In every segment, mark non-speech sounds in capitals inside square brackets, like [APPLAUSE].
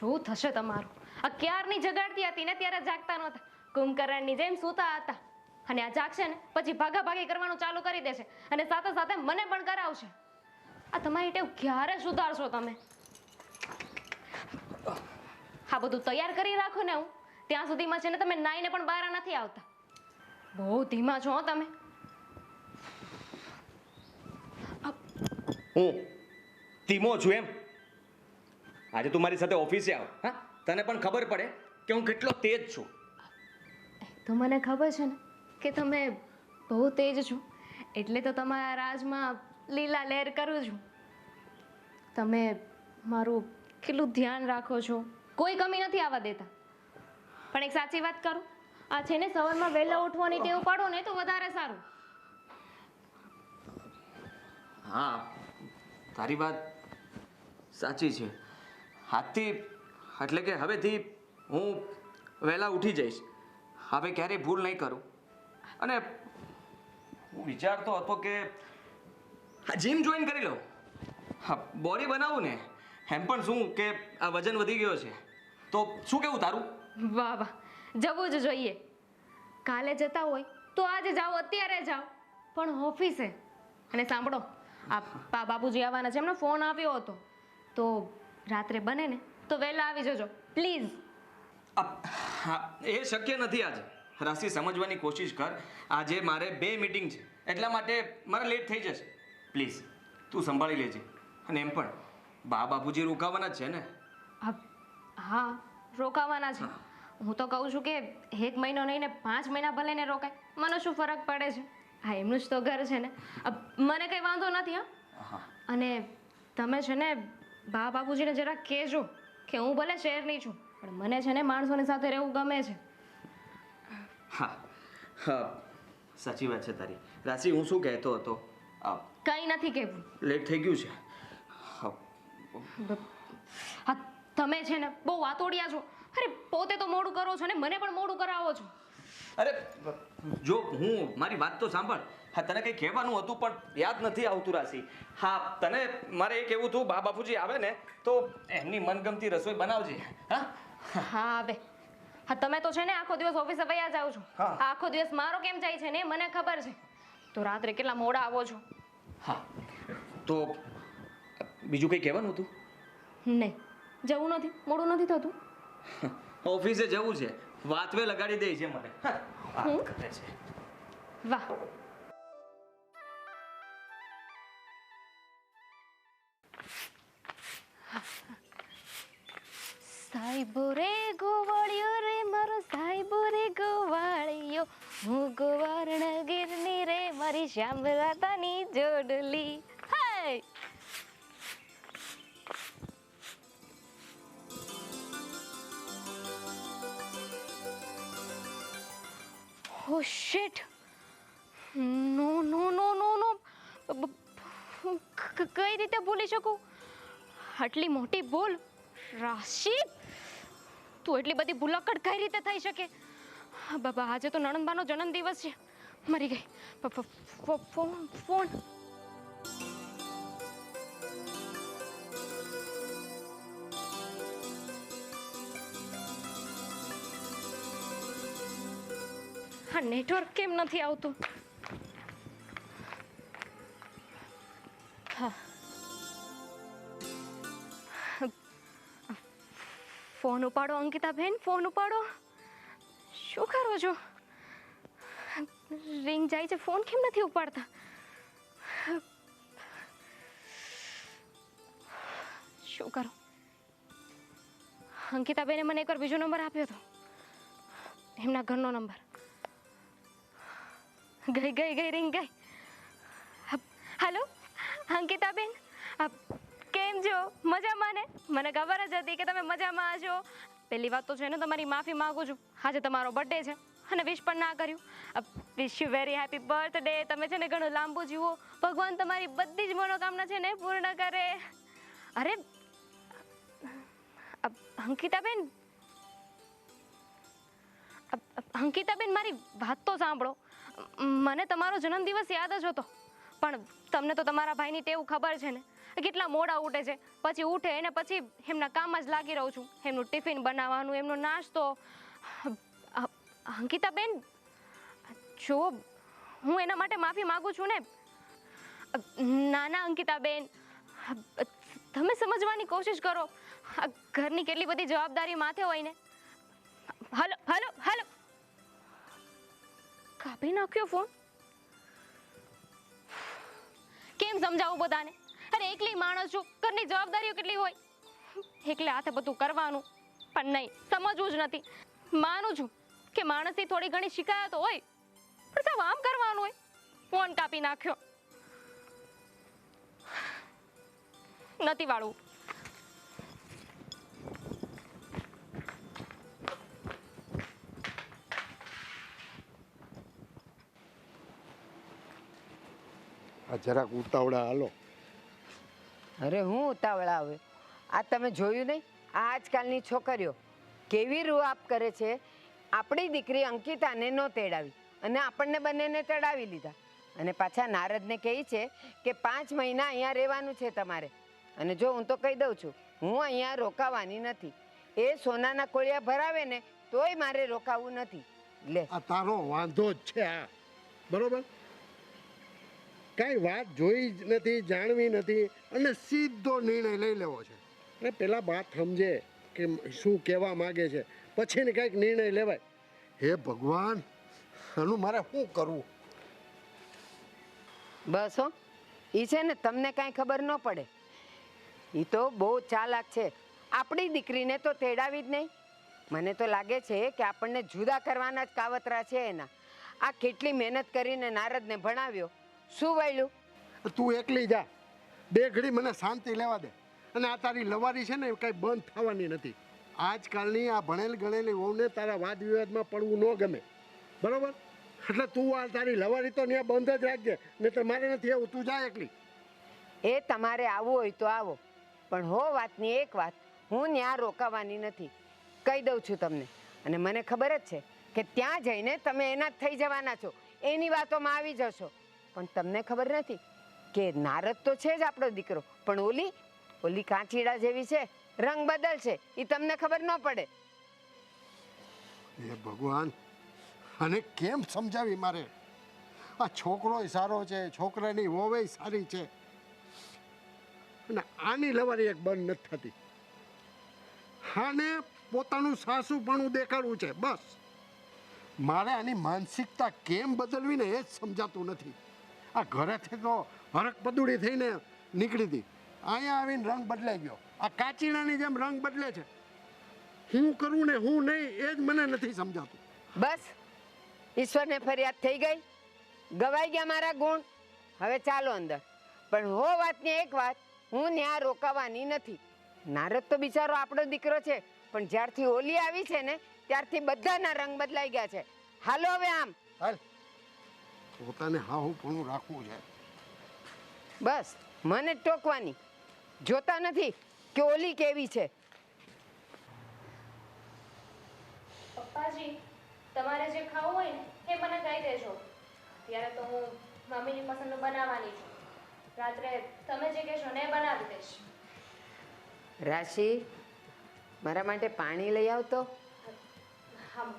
શું થશે તમારું? આ ક્યારની જગાડતી હતી ને ત્યારે જાગતા નહોતા. કુંભકરણની જેમ સૂતા હતા. અને આ જાગશે ને, પછી ભાગા ભાગી કરવાનું ચાલુ કરી દેશે અને સાથે સાથે મને પણ કરાવશે. આ તમારી ટેવ ક્યારે સુધારશો તમે? હા બધું તૈયાર કરી રાખો ને હું. ત્યાં સુધીમાં છે ને તમે નાઈને પણ બહાર નથી આવતા. બહુ ધીમા છો તમે. હું ધીમો છું એમ. આજે તું મારી સાથે ઓફિસે આવ હા? તને પણ ખબર પડે કે હું કેટલો તેજ છું. તો મને ખબર છે ને કે તમે બહુ તેજ છો. એટલે તો તમારા રાજમાં લીલા લહેર કરું છું. તમે મારું કેટલું ધ્યાન રાખો છો? કોઈ કમી નથી આવવા દેતા. પણ એક સાચી વાત કરું આ છે ને સવારમાં વહેલા ઉઠવાની ટેવ પાડો ને તો વધારે સારું. હા તારી વાત સાચી છે. હાથથી, એટલે કે હવેથી હું વહેલા ઉઠી જઈશ. હવે ક્યારેય ભૂલ નહીં કરું. અને હું વિચારતો હતો કે જીમ જોઈન કરી લઉં. હા બોડી બનાવું ને, એમ પણ શું કે આ વજન વધી ગયો છે. તો શું કેવું તારું? વાહ વાહ. જવું જ જોઈએ. કાલે જતા હોય તો આજે જાઓ, અત્યારે જાઓ. પણ ઓફિસે. અને સાંભળો, આ બાબુજી આવવાના છે. એમનો ફોન આવ્યો હતો. તો રાત્રે બને ને તો વહેલા આવી જજો. પ્લીઝ હા એ શક્ય નથી આજે. રાશિ સમજવાની કોશિશ કર. આજે મારે બે મીટિંગ છે. એટલા માટે મારે લેટ થઈ જશે. પ્લીઝ તું સંભાળી લેજે. અને એમ પણ બા બાપુજી રોકાવાના જ છે ને? હા રોકાવાના છે. હું. તો કહું છું કે એક મહિનો નહીં ને પાંચ મહિના ભલે ને રોકાય મને શું ફરક પડે છે? હા એમનું જ તો ઘર છે ને. મને કંઈ વાંધો નથી હા. અને તમે છે ને બા બાપુજીને જરા કહેજો કે હું ભલે શહેરની છું પણ મને છે ને માણસોની સાથે રહેવું ગમે છે. હા હા સાચી વાત છે તારી. રાશિ હું શું કહેતો હતો? કંઈ નથી કહેવું. લેટ થઈ ગયું છે. હા તમે છે ને બહુ વાતોડિયા છો. અરે પોતે તો મોડું કરો છો ને મને પણ મોડું કરાવો છો. અરે જો હું મારી વાત તો સાંભળ. હા તને કંઈ કહેવાનું હતું પણ યાદ નથી આવતું રાશિ. હા તને મારે એ કહેવું હતું બા બાપુજી આવે ને તો એમની મનગમતી રસોઈ બનાવજે. હા? હા આવે. હા તમે તો છે ને આખો દિવસ ઓફિસે વયા જાઓ છો. હા. આખો દિવસ મારો કેમ જાય છે ને મને ખબર છે. તો રાત્રે કેટલા મોડા આવો છો? હા. તો બીજું કંઈ કહેવાનું હતું? નહીં. જવું નથી. મોડું નથી થતું. [LAUGHS] ઓફિસે જવું છે. વાતવે લગાડી દે છે મને. હા, હું? કરે છે. વાહ. સાહેબો રે ગોવાળિયો રે મારો સાહેબો રે ગોવાળિયો. હું ગોવાર્ણ ગીરની રે મારી શ્યામ શ્યામલાતાની જોડલી. ભૂલી શકું? આટલી મોટી ભૂલ, રાશિ? તું એટલી બધી ભૂલકડ કઈ રીતે થઈ શકે? બાબા, આજે તો નણંદબાનો જન્મદિવસ છે. મરી ગઈ. Phone phone. નેટવર્ક કેમ નથી આવતું? ફોન ઉપાડો અંકિતા બેન ફોન ઉપાડો. શું કરો છો? રિંગ જાય છે, ફોન કેમ નથી ઉપાડતા? શું કરું? અંકિતાબેને મને એકવાર બીજો નંબર આપ્યો હતો એમના ઘરનો નંબર. ગઈ ગઈ ગઈ, રિંગ ગઈ. હેલો, અંકિતાબેન આ કેમ છો મજામાં ને? મને ખબર જ હતી કે તમે મજામાં છો. પહેલી વાત તો છે ને, તમારી માફી માગું છું. આજે તમારો બર્થડે છે અને વિશ પણ ના કર્યું. Wish you very happy birthday તમે છે ને ઘણું લાંબુ જીવો. ભગવાન તમારી બધી જ મનોકામના છે ને પૂર્ણ કરે. અરે અંકિતાબેન? અંકિતાબેન, મારી વાત તો સાંભળો. મને તમારો જન્મદિવસ યાદ જ હતો. પણ તમને તો તમારા ભાઈની ટેવ ખબર છે ને. કેટલા મોડા ઉઠે છે? પછી ઉઠે અને પછી એમના કામમાં જ લાગી રહું છું. એમનું ટિફિન બનાવવાનું એમનો નાસ્તો. અંકિતાબેન જો હું એના માટે માફી માગું છું ને અ, ના ના અંકિતાબેન તમે સમજવાની કોશિશ કરો. આ ઘરની કેટલી બધી જવાબદારી માથે હોય ને. Hello hello hello. કાપી નાખ્યો ફોન? કેમ સમજાવું બધાને? અરે એકલી માણસ છું, ઘરની જવાબદારીઓ કેટલી હોય? એકલે હાથે બધું કરવાનું, પણ નહીં, સમજવું જ નથી. માનું છું કે માણસની થોડી ઘણી શિકાયતો હોય, પણ સાહેબ આમ કરવાનું હોય, ફોન કાપી નાખ્યો. નથી વાળવું. આ જરાક ઉતાવળા હાલો. અરે હું ઉતાવળા આવે આ તમે જોયું નહીં? આ આજકાલની છોકરીઓ. કેવી રૂઆપ કરે છે? આપણી દીકરી અંકિતાને ન તેડાવી અને આપણને બંનેને તેડાવી લીધા. અને પાછા નારદને કહે છે કે પાંચ મહિના અહીંયા રહેવાનું છે તમારે. અને જો હું તો કહી દઉં છું, હું અહીંયા રોકાવાની નથી. એ સોનાના કોળિયા ભરાવે ને તોય મારે રોકાવું નથી. લે. આ તારો વાંધો જ છે આ. બરોબર? કાંઈ વાત જોઈ જ નથી, જાણવી નથી અને સીધો નિર્ણય લઈ લેવો છે. અને પેલા વાત સમજે કે શું કહેવા માગે છે. પછી ને કંઈક નિર્ણય લેવાય. હે ભગવાન, આનું મારે શું કરવું? બસ હો. એ છે ને તમને કાંઈ ખબર ન પડે. એ તો બહુ ચાલાક છે. આપણી દીકરીને તો તેડાવી જ નહીં. મને તો લાગે છે કે આપણને જુદા કરવાના જ કાવતરા છે એના. આ કેટલી મહેનત કરીને નારદને ભણાવ્યો. શું વાયલું? તું એકલી જા. બે ઘડી મને શાંતિ લેવા દે. અને આ તારી લવારી છે ને એ કાંઈ બંધ થવાની નથી. આજકાલની આ ભણેલ ગણેલી વહુને તારા વાદ વિવાદમાં પડવું ન ગમે. બરોબર? એટલે તું આ તારી લવારી તો ત્યાં બંધ જ રાખજે નહીં મારે નથી એવું તું જા એકલી. એ તમારે આવવું હોય તો આવો. પણ હો વાતની એક વાત. હું ત્યાં રોકાવાની નથી. કહી દઉં છું તમને. અને મને ખબર જ છે કે ત્યાં જઈને તમે એના જ થઈ જવાના છો. એની વાતોમાં આવી જશો. પણ તમને ખબર નથી કે નારદ તો છે જ આપણો દીકરો. પણ ઓલી ઓલી કાંચીડા જેવી છે, રંગ બદલશે એ તમને ખબર ન પડે. એ ભગવાન, અને કેમ સમજાવી મારે? આ છોકરોય સારો છે, છોકરાની વહુય સારી છે. અને આની લવારી એક બંધ નથી થતી. આને પોતાનું સાસુપણું દેખાડવું છે, બસ. મારે આની માનસિકતા કેમ બદલવી ને એ જ સમજાતું નથી. આ ઘરેથી તો હરક પદુડી થઈને નીકળી હતી. અહીંયા આવીને રંગ બદલાઈ ગયો. આ કાચીણાની જેમ રંગ બદલે છે. હું કરું ને હું નહીં એ જ મને નથી સમજાતું. બસ ઈશ્વરને ફરિયાદ થઈ ગઈ. ગવાઈ ગયા મારા ગુણ. હવે ચાલો અંદર. પણ હો વાતની એક વાત હું ત્યાં રોકાવાની નથી. નારદ તો બિચારો આપણો દીકરો છે પણ જ્યારથી હોલી આવી છે ને ત્યારથી બધાના રંગ બદલાઈ ગયા છે. હાલો હવે આમ. હાલ. પોતાને હાહુપણું રાખવું છે. બસ મને ટોકવાની. જોતા નથી કે ઓલી કેવી છે. પપ્પાજી તમારે જે ખાવું હોય ને એ મને કહી દેજો. અત્યારે તો હું મમ્મીની પસંદનું બનાવવાની છું. રાત્રે તમે જે કહેશો ને એ બનાવી દઈશ. રાશિ મારા માટે પાણી લઈ આવતો. હા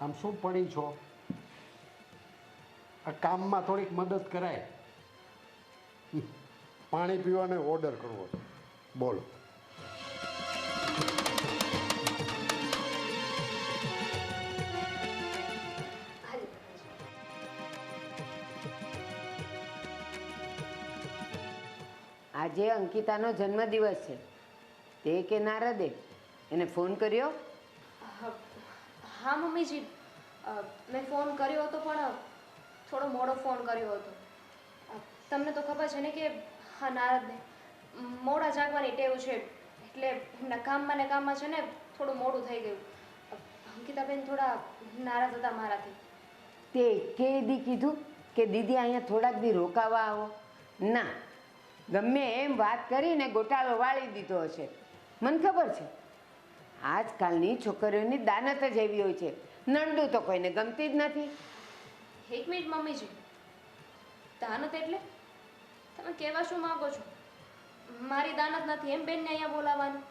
આમ શું પડી છો? આ કામમાં થોડીક મદદ કરાય. પાણી પીવાનો ઓર્ડર કરવો છે. બોલો. આજે અંકિતાનો જન્મદિવસ છે. તે કે નારદે એને ફોન કર્યો? હા, મમ્મીજી. મેં ફોન કર્યો હતો, પણ થોડો મોડો ફોન કર્યો હતો. તમને તો ખબર છે ને કે હા, નારદને. મોડા જાગવાની ટેવ છે, એટલે એમના કામમાં ને કામમાં છે ને થોડું મોડું થઈ ગયું. અંકિતાબેન થોડા નારાજ હતા મારાથી. તે કે દી કીધું કે દીદી અહીંયા થોડાક દી રોકાવા આવો. ના, ગમે એમ વાત કરીને ગોટાળો વાળી દીધો હશે. મને ખબર છે. આજકાલની છોકરીઓની દાનત જ એવી હોય છે. નંડું તો કોઈને ગમતી જ નથી. એક મિનિટ, મમ્મીજી. દાનત એટલે? તમે કહેવા શું માગો છો? મારી દાનત નથી એમ બેનને અહીંયા બોલાવવાનું.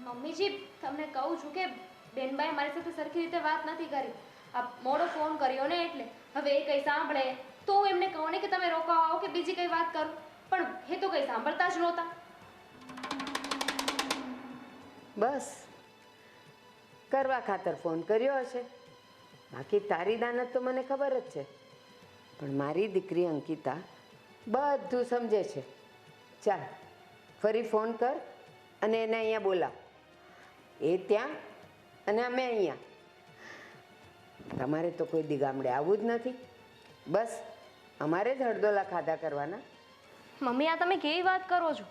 મમ્મીજી, તમને કહું છું કે બેનબાએ મારી સાથે સરખી રીતે વાત નથી કરી. આ મોડો ફોન કર્યો ને એટલે. હવે એ કંઈ સાંભળે. તો હું એમને કહું ને કે તમે રોકાવા આવો કે બીજી કંઈ વાત કરું. પણ એ તો કંઈ સાંભળતા જ નહોતા. બસ. કરવા ખાતર ફોન કર્યો હશે. બાકી તારી દાનત તો મને ખબર જ છે. પણ મારી દીકરી અંકિતા બધું સમજે છે. ચાલ, ફરી ફોન કર અને એને અહીંયા બોલાવ. એ ત્યાં અને અમે અહીંયા. તમારે તો કોઈ દી ગામડે આવવું જ નથી. બસ, અમારે જ હળદોલા ખાધા કરવાના. મમ્મી, આ તમે કેવી વાત કરો છો?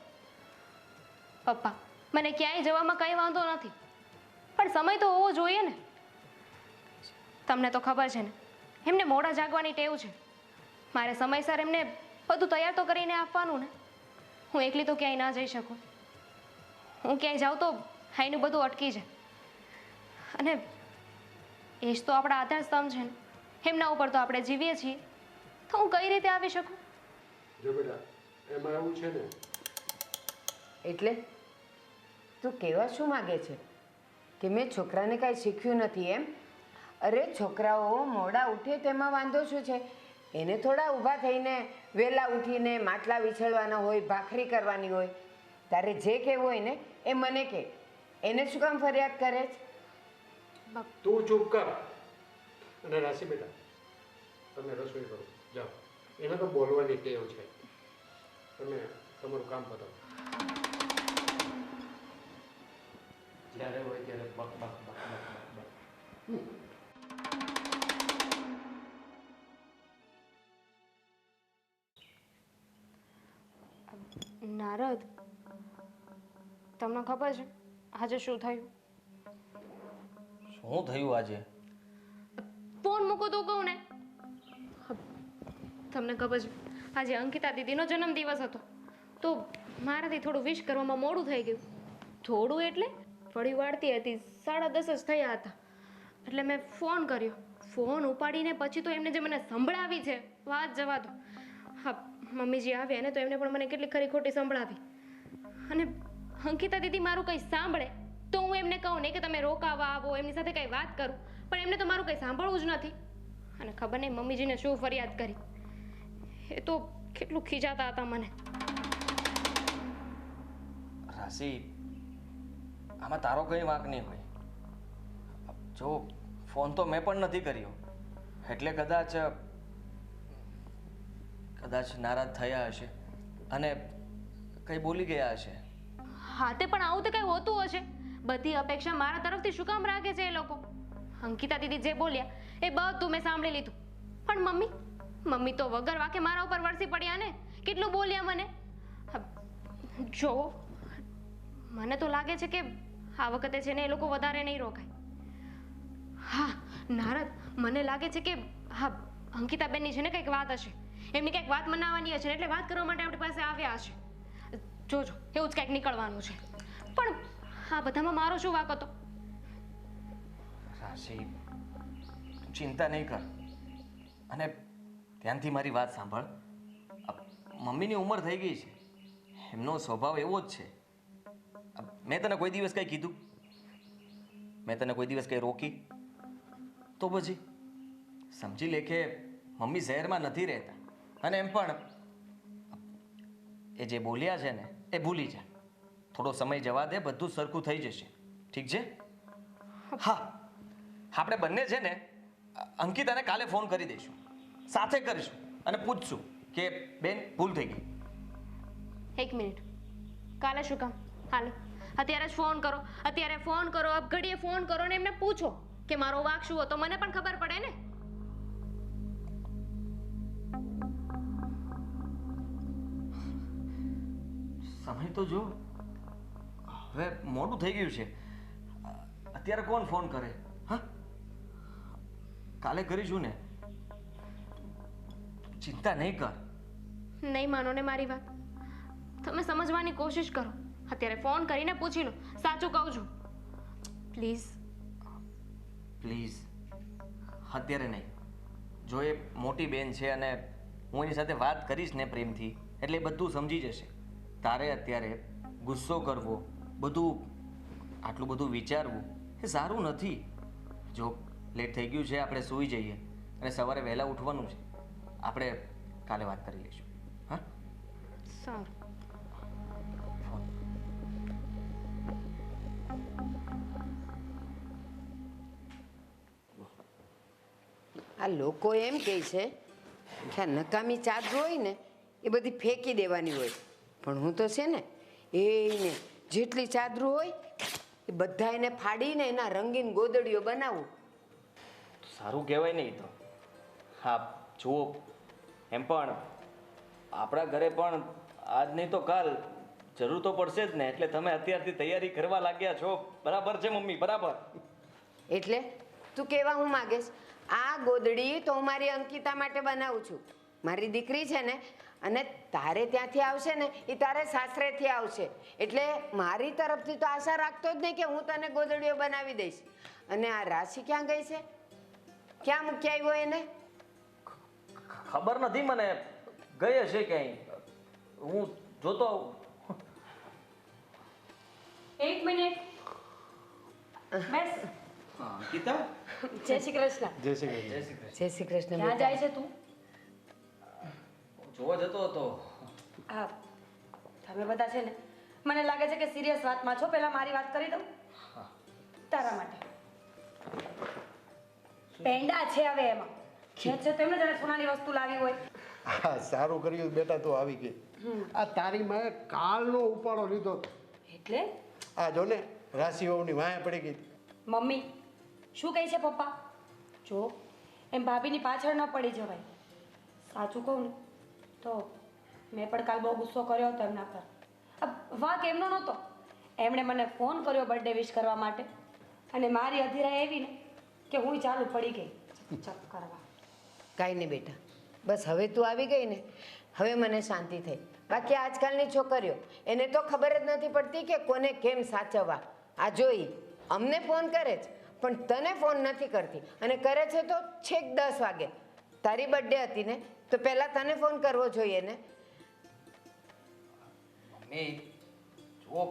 પપ્પા મને ક્યાંય જવામાં કંઈ વાંધો નથી. પણ સમય તો હોવો જોઈએ ને. તમને તો ખબર છે ને એમને મોડા જાગવાની ટેવ છે. મારે સમયસર એમને બધું તૈયાર તો કરીને આપવાનું ને. હું એકલી તો ક્યાંય ના જઈ શકું. હું ક્યાંય જાઉં તો હાઈનું બધું અટકી જાય. અને એ જ તો આપણા આધાર સ્તંભ છે ને. એમના ઉપર તો આપણે જીવીએ છીએ. તો હું કઈ રીતે આવી શકું? જો બેટા એમાં એવું છે ને. એટલે? તું કહેવા શું માગે છે? કે મેં છોકરાને કાંઈ શીખ્યું નથી એમ? અરે છોકરાઓ, મોડા ઉઠે તેમાં વાંધો શું છે? એને થોડા ઊભા થઈને વહેલા ઉઠીને માટલા વિછળવાના હોય, ભાખરી કરવાની હોય. તારે જે કહેવું હોય ને, એ મને કહે. એને શું કામ ફરિયાદ કરે છે? તું ચૂપ કર. અને રાશિ બેટા, તમે રસોઈ કરો. જાઓ. એને તો બોલવાની ટેવ છે. તમે તમારું કામ પતાવો. જ્યારે હોય ત્યારે બક બક બક બક બક બક. નારદ તમને ખબર છે? આજે શું થયું? શું થયું આજે? ફોન મૂકો તો કહું ને. તમને ખબર છે આજે અંકિતા દીદીનો જન્મદિવસ હતો. તો મારાથી થોડું વિશ કરવામાં મોડું થઈ ગયું. થોડું એટલે વળી વાળતી હતી. સાડા દસ જ થયા હતા. એટલે મેં ફોન કર્યો. ફોન ઉપાડીને પછી તો એમને જે મને સંભળાવી છે, વાત જવા દો. હા, મમ્મીજી આવ્યા ને તો એમને પણ મને કેટલી ખરી ખોટી સંભળાવી. અને અંકિતા દીદી મારું કંઈ સાંભળે, તો હું એમને કહું ને કે તમે રોકાવા આવો, એમની સાથે કંઈ વાત કરું. પણ એમને તો મારું કંઈ સાંભળવું જ નથી. અને ખબર નહીં મમ્મીજીને શું ફરિયાદ કરી. એ તો કેટલું ખીજાતા હતા મને. રાશિ આમાં તારો કંઈ વાંક નહીં હોય. જો, ફોન તો મેં પણ નથી કર્યો. એટલે કદાચ કદાચ નારાજ થયા હશે અને કંઈ બોલી ગયા હશે. હા તે પણ આવું તો કંઈ હોતું હશે. બધી અપેક્ષા મારા તરફથી શું કામ રાખે છે એ લોકો? અંકિતા દીદી જે બોલ્યા, એ બધું મેં સાંભળી લીધું. પણ મમ્મી મમ્મી તો વગર વાકે મારા ઉપર વરસી પડ્યા ને? કેટલું બોલ્યા મને? જો, મને તો લાગે છે કે આ વખતે છે ને એ લોકો વધારે નહીં રોકાય. હા, નારદ, મને લાગે છે કે, હા, અંકિતાબેનની છે ને કંઈક વાત હશે. એમની કંઈક વાત મનાવવાની હશે એટલે વાત કરવા માટે આપણી પાસે આવ્યા હશે. જોજો, એવું જ કંઈક નીકળવાનું છે. પણ આ બધામાં મારો શું વાક હતો? રાશિ ચિંતા નહીં કર. અને ધ્યાનથી મારી વાત સાંભળ. મમ્મીની ઉંમર થઈ ગઈ છે. એમનો સ્વભાવ એવો જ છે. મેં તને કોઈ દિવસ કંઈ કીધું? મેં તને કોઈ દિવસ કંઈ રોકી? તો પછી? સમજી લે કે મમ્મી શહેરમાં નથી રહેતા. અને એમ પણ એ જે બોલ્યા છે ને, એ ભૂલી જા. થોડો સમય જવા દે, બધું સરખું થઈ જશે. ઠીક છે? હા. આપણે બંને છે ને, અંકિતાને કાલે ફોન કરી દઈશું. સાથે કરીશું અને પૂછશું કે બેન, ભૂલ થઈ ગઈ. એક મિનિટ. કાલે શું કામ? હાલો. અત્યારે જ ફોન કરો અત્યારે ફોન કરો અબ ઘડીએ ફોન કરો ને એમને પૂછો કે મારો વાક શું હતો? મને પણ ખબર પડે ને. સમય તો જો હવે મોડું થઈ ગયું છે. અત્યારે કોણ ફોન કરે? હા? કાલે કરીશું ને. ચિંતા નહીં કર. નહીં માનો ને મારી વાત. તમે સમજવાની કોશિશ કરો. અત્યારે ફોન કરીને પૂછી લો સાચું કહું છું. પ્લીઝ પ્લીઝ અત્યારે નહીં. જો એ મોટી બેન છે અને હું એની સાથે વાત કરીશ ને પ્રેમથી એટલે એ બધું સમજી જશે. તારે અત્યારે ગુસ્સો કરવો બધું આટલું બધું વિચારવું એ સારું નથી. જો લેટ થઈ ગયું છે આપણે સૂઈ જઈએ. અને સવારે વહેલા ઉઠવાનું છે. આપણે કાલે વાત કરી લઈશું. હા? સારું. આ લોકો એમ કહે છે કે આ નકામી ચાદર હોય ને એ બધી ફેંકી દેવાની હોય. પણ હું તો છે ને એને જેટલી ચાદરું હોય એ બધા એને ફાડીને એના રંગીન ગોદડીઓ બનાવું. સારું કહેવાય નહીં તો. હા જુઓ. એમ પણ આપણા ઘરે પણ આજ નહીં તો કાલ જરૂર તો પડશે જ ને એટલે તમે અત્યારથી તૈયારી કરવા લાગ્યા છો. બરાબર છે મમ્મી બરાબર. એટલે તું કેવા હું માગેશ? આ ગોદડી તો હું મારી અંકિતા માટે બનાવું છું. મારી દીકરી છે ને અને તારે ત્યાંથી આવશે ને એ તારે સાસરેથી આવશે. એટલે મારી તરફથી તો આશા રાખતો જ નહીં કે હું તને ગોદડીઓ બનાવી દઈશ. અને આ રાશિ ક્યાં ગઈ છે? ક્યાં મૂકી આવ્યો એને? ખબર નથી મને. ગઈ હશે ક્યાંય. હું જોતો આવું. એક મિનિટ. બેસ. અંકિતા જય શ્રી કૃષ્ણ. જય શ્રી કૃષ્ણ. જય શ્રી કૃષ્ણ. ક્યાં જાય છે તું? જોવા જતો હતો. હા તમે બધા છે ને મને લાગે છે કે સિરિયસ વાતમાં છો. પહેલા મારી વાત કરી દઉં? તારા માટે. પેંડા છે હવે એમાં. છે છે તો એમને જાણે સોનાની વસ્તુ લાવી હોય. હા સારું કર્યું. બેટા તું આવી ગઈ. આ તારી માએ કાલનો ઉપાડો લીધો એટલે? આ જો ને રાશિ વહુની વાંહે પડી ગઈ. મમ્મી શું કહે છે પપ્પા? જો, એમ ભાભીની પાછળ ન પડી જવાય. સાચું કહું ને, તો મેં પણ કાલ બહુ ગુસ્સો કર્યો હતો એમના પર. વાંક એમનો નહોતો. એમણે મને ફોન કર્યો બર્થડે વિશ કરવા માટે. અને મારી અધીરા એવી ને કે હું ચાલુ પડી ગઈ. ચપ કરવા. કાંઈ નહીં બેટા. બસ હવે તું આવી ગઈ ને, હવે મને શાંતિ થઈ. બાકી આજકાલની છોકરીઓ, એને તો ખબર જ નથી પડતી કે કોને કેમ સાચવવા. આ જોઈ, અમને ફોન કરે છે. પણ તને ફોન નથી કરતી. અને કરે છે તો છેક દસ વાગે. તારી બર્થડે હતી ને તો પહેલાં તને ફોન કરવો જોઈએ ને. મમ્મી જુઓ.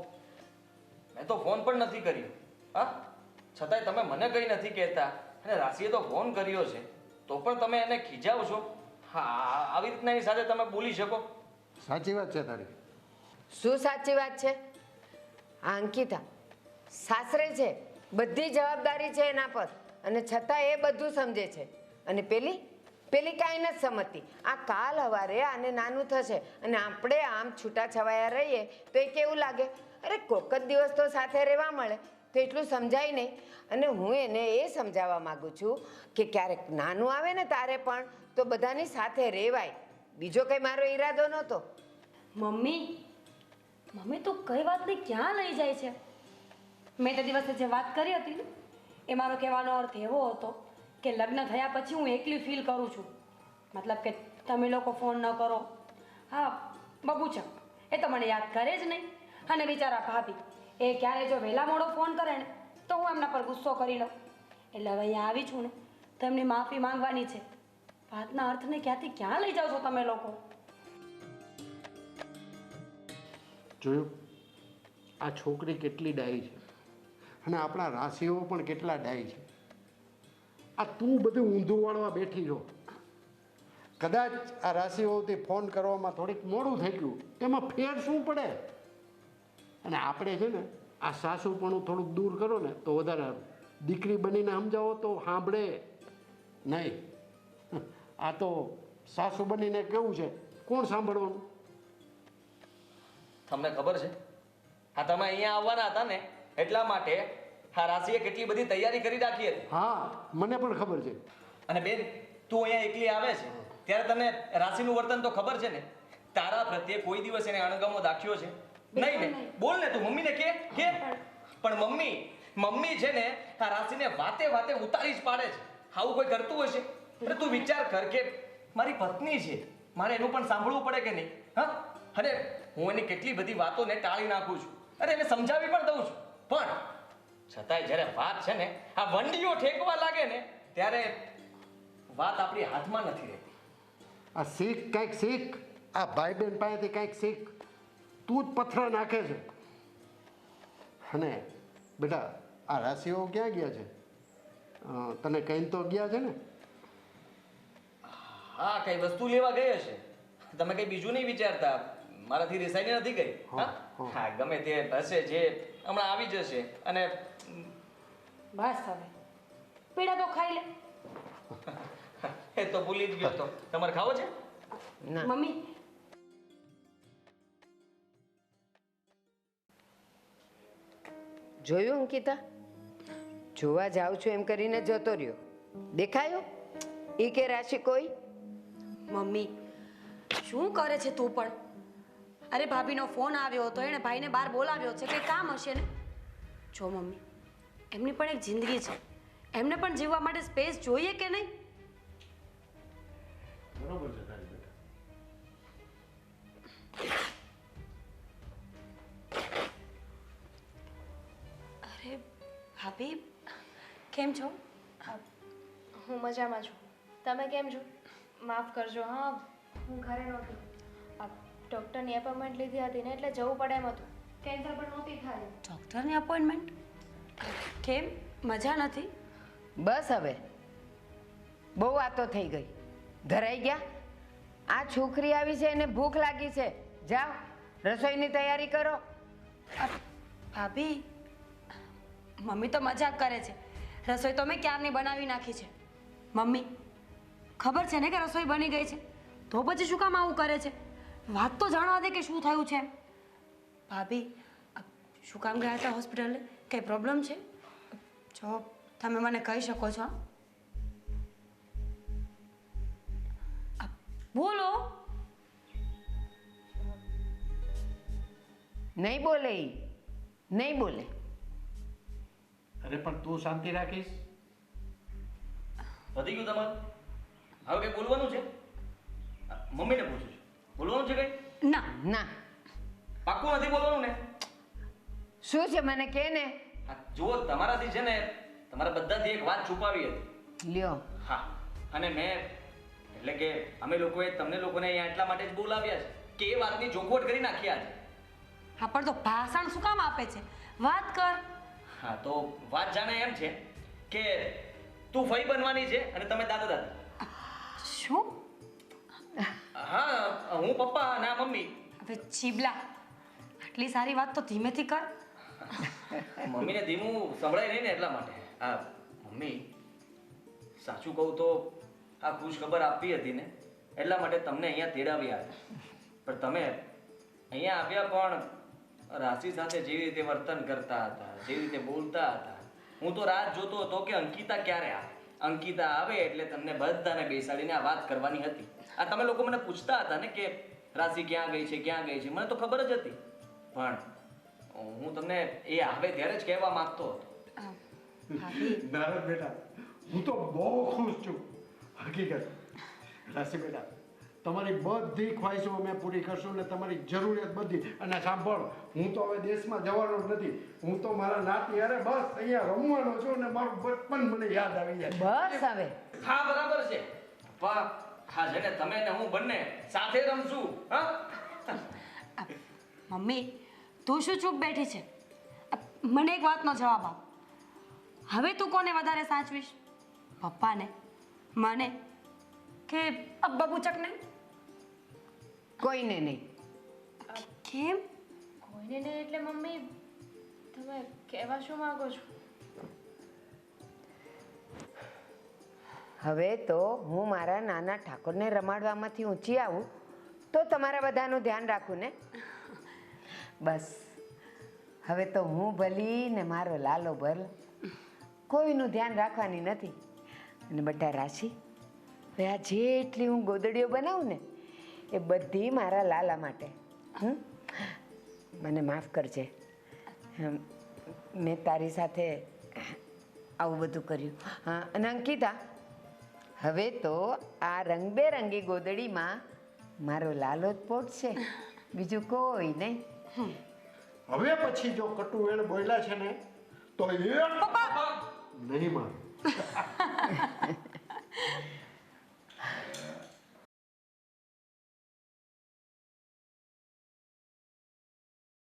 મેં તો ફોન પણ નથી કર્યો. હા? છતાંય તમે મને કંઈ નથી કહેતા. અને રાશિએ તો ફોન કર્યો છે. તો પણ તમે એને ખીજાવ છો હા આવી રીતના એની સાથે તમે બોલી શકો. સાચી વાત છે તારી. શું સાચી વાત છે? આ અંકિતા સાસરે છે. બધી જવાબદારી છે એના પર. અને છતાં એ બધું સમજે છે. અને પેલી પેલી કાંઈ નથી સમજતી. આ કાલ હવારે આને નાનું થશે અને આપણે આમ છૂટા છવાયા રહીએ તો એ કેવું લાગે? અરે કોક જ દિવસ તો સાથે રહેવા મળે. તો એટલું સમજાય નહીં. અને હું એને એ સમજાવવા માગું છું કે ક્યારેક નાનું આવે ને તારે પણ, તો બધાની સાથે રહેવાય. બીજો કંઈ મારો ઈરાદો નહોતો. મમ્મી મમ્મી, તું કઈ વાતને ક્યાં લઈ જાય છે? મેં તે દિવસે જે વાત કરી હતી ને, એ મારો કહેવાનો અર્થ એવો હતો કે લગ્ન થયા પછી હું એકલી ફીલ કરું છું. મતલબ કે તમે લોકો ફોન ન કરો. હા બબુચા એ તો મને યાદ કરે જ નહીં. અને બિચારા ભાભી, એ ક્યારે જો વહેલા મોડો ફોન કરે ને, તો હું એમના પર ગુસ્સો કરી લઉં. એટલે હવે અહીંયા આવી છું ને, તો એમની માફી માંગવાની છે. વાતના અર્થને ક્યાંથી ક્યાં લઈ જાઓ છો તમે લોકો? જોયું? આ છોકરી કેટલી ડાઈ છે. અને આપણા રાશિઓ પણ કેટલા ડાય છે. આ તું બધું ઊંધું વાળવા બેઠી છો. કદાચ આ રાશિઓથી ફોન કરવામાં થોડીક મોડું થઈ ગયું એમાં ફેર શું પડે? અને આપણે છે ને, આ સાસુપણું થોડુંક દૂર કરો ને, તો વધારે દીકરી બનીને સમજાવો તો સાંભળે. નહીં. આ તો સાસુ બનીને કેવું છે? કોણ સાંભળવાનું? તમને ખબર છે? આ તમે અહીંયા આવવાના હતા ને એટલા માટે હા રાશિએ કેટલી બધી તૈયારી કરી રાખી હતી. હા મને પણ ખબર છે. અને બેન તું અહીંયા એકલી આવે છે ત્યારે તને રાશિનું વર્તન તો ખબર છે ને? તારા પ્રત્યે કોઈ દિવસ એને અણગમો દાખ્યો છે? નહીં ને? બોલ ને તું મમ્મીને કે કે? પણ મમ્મી મમ્મી છે ને આ રાશિને વાતે વાતે ઉતારી જ પાડે છે. આવું કોઈ કરતું હશે? એટલે તું વિચાર કર કે મારી પત્ની છે મારે એનું પણ સાંભળવું પડે કે નહીં? હા? અને હું એની કેટલી બધી વાતોને ટાળી નાખું છું. અરે એને સમજાવી પણ દઉં છું. પણ છતાંય જ્યારે વાત છે ને આ વંડીઓ ઠેકવા લાગે ને ત્યારે વાત આપણી હાથમાં નથી રહેતી. આ શીખ કંઈક શીખ આ ભાઈ બહેન પાસેથી કંઈક શીખ તું જ પથ્થર નાખે છે. અને બેટા આ રાશિઓ ક્યાં ગયા છે? તને કહીને તો ગયા છે ને? હા કઈ વસ્તુ લેવા ગઈ હશે તમે કઈ બીજું નહીં વિચારતા? મારાથી રિસાઈને નથી ગઈ હા ગમે તે હશે જે હમણાં આવી જશે. અને બસ હવે. પીડા તો ખાઈ લે. [LAUGHS] એ તો ભૂલી જ ગયો તો. તમારે ખાવો છે? ના. મમ્મી. જોયું અંકિતા? જોવા જાઉં છું એમ કરીને જતો રહ્યો. દેખાયો? ઈ કે રાશિ કોઈ? મમ્મી શું કરે છે તું પણ? અરે ભાભીનો ફોન આવ્યો હતો એણે ભાઈને બહાર બોલાવ્યો છે કે કામ હશે ને? જો મમ્મી એમની પણ એક જિંદગી છે. એમને પણ જીવવા માટે સ્પેસ જોઈએ કે નહીં? બરોબર છે તારી બેટા. અરે ભાભી કેમ છો? હું મજામાં છું. તમે કેમ છો? માફ કરજો હા. હું ઘરે નહોતી. ડૉક્ટરની એપોઇન્ટમેન્ટ લીધી હતી ને એટલે જવું પડે એમ હતું. કેન્સર પણ નહોતી થાય. ડૉક્ટરની અપોઇન્ટમેન્ટ કેમ? મજા નથી? બસ હવે. બહુ વાતો થઈ ગઈ. ધરાઈ ગયા? આ છોકરી આવી છે એને ભૂખ લાગી છે. જાઓ રસોઈની તૈયારી કરો. ભાભી મમ્મી તો મજાક કરે છે. રસોઈ તો મેં ક્યારની બનાવી નાખી છે? મમ્મી ખબર છે ને કે રસોઈ બની ગઈ છે? તો પછી શું કામ આવું કરે છે? વાત તો જાણવા દે કે શું થયું છે? ભાભી શું કામ ગયા હતા હોસ્પિટલે? કંઈ પ્રોબ્લેમ છે? જો તમે મને કહી શકો છો. બોલો. નહીં બોલે નહીં બોલે. અરે પણ તું શાંતિ રાખીશ? વધી ગયું તમારું? હવે કઈ બોલવાનું છે? મમ્મીને પૂછું. છું બોલવાનું છે કઈ? ના. ના. પાક્કું નથી બોલવાનું ને? શું છે મને કે ને? જો જુઓ તમારાથી છે ને તમારા બધાથી એક વાત છુપાવી હતી. લ્યો. હા અને મેં એટલે કે અમે લોકોએ તમને લોકોને અહીંયા એટલા માટે જ બોલાવ્યા છે કે એ વાતની જોખવટ કરી નાખી આજે. હા પણ તો ભાષણ શું કામ આપે છે? વાત કર. હા તો વાત જાણે એમ છે કે તું ફઈ બનવાની છે અને તમે દાદા દાદી હા હું પપ્પા અને આ મમ્મી. હવે ચીબલા આટલી સારી વાત તો ધીમેથી કર. મમ્મીને ધીમું સંભળાય નહીં ને એટલા માટે. આ મમ્મી સાચું કહું તો આ ખુશ ખબર આપવી હતી ને. એટલા માટે તમને અહીંયા તેડાવી આવ્યા પણ તમે અહીંયા આવ્યા પણ રાશિ સાથે જેવી રીતે વર્તન કરતા હતા જેવી રીતે બોલતા હતા. હું તો રાત જોતો હતો કે અંકિતા ક્યારે આવે? અંકિતા આવે એટલે તમને બધાને બેસાડીને આ વાત કરવાની હતી. આ તમે લોકો મને પૂછતા હતા ને કે રાશિ ક્યાં ગઈ છે ક્યાં ગઈ છે? મને તો ખબર જ હતી. પણ હું તમને એ આવે ત્યારે જ કહેવા માંગતો હતો. નારદ બેટા હું તો બહુ ખુશ છું. હકીકત. રાશિ બેટા તમારી બધી ખ્વાહિશો અમે પૂરી કરશું ને તમારી જરૂરિયાત બધી. અને સાંભળ હું તો હવે દેશમાં જવાનો જ નથી. હું તો મારા નાતી અરે બસ અહીંયા રમવાનો છું ને મારું બચપન મને યાદ આવી જાય. બસ હવે. હા બરાબર છે. વાહ હા છે તમે ને હું બંને સાથે રમશું હા? મમ્મી તું શું ચૂપ બેઠી છે? મને એક વાતનો જવાબ આપ. હવે તું કોને વધારે સાચવીશ? પપ્પાને? મને? કે અબ્બા બુચકને કોઈને નહીં. કેમ? કોઈને નહીં એટલે મમ્મી તમે કહેવા શું માંગો છો? હવે તો હું મારા નાના ઠાકોરને રમાડવામાંથી ઊંચી આવું, તો તમારા બધાનું ધ્યાન રાખું ને? બસ. હવે તો હું ભલી ને મારો લાલો ભલ. કોઈનું ધ્યાન રાખવાની નથી. અને બધા રાશિ, હવે આ જેટલી હું ગોદડીઓ બનાવું ને, એ બધી મારા લાલા માટે. હમ? મને માફ કરજે. મેં તારી સાથે આવું બધું કર્યું. અને અંકિતા હવે તો આ રંગબેરંગી ગોદડીમાં મારો લાલો પોટ છે. બીજું કોઈ નહીં હવે પછી જો કટુવેળ બોયલા છે ને તો એ નહીં મારું [LAUGHS]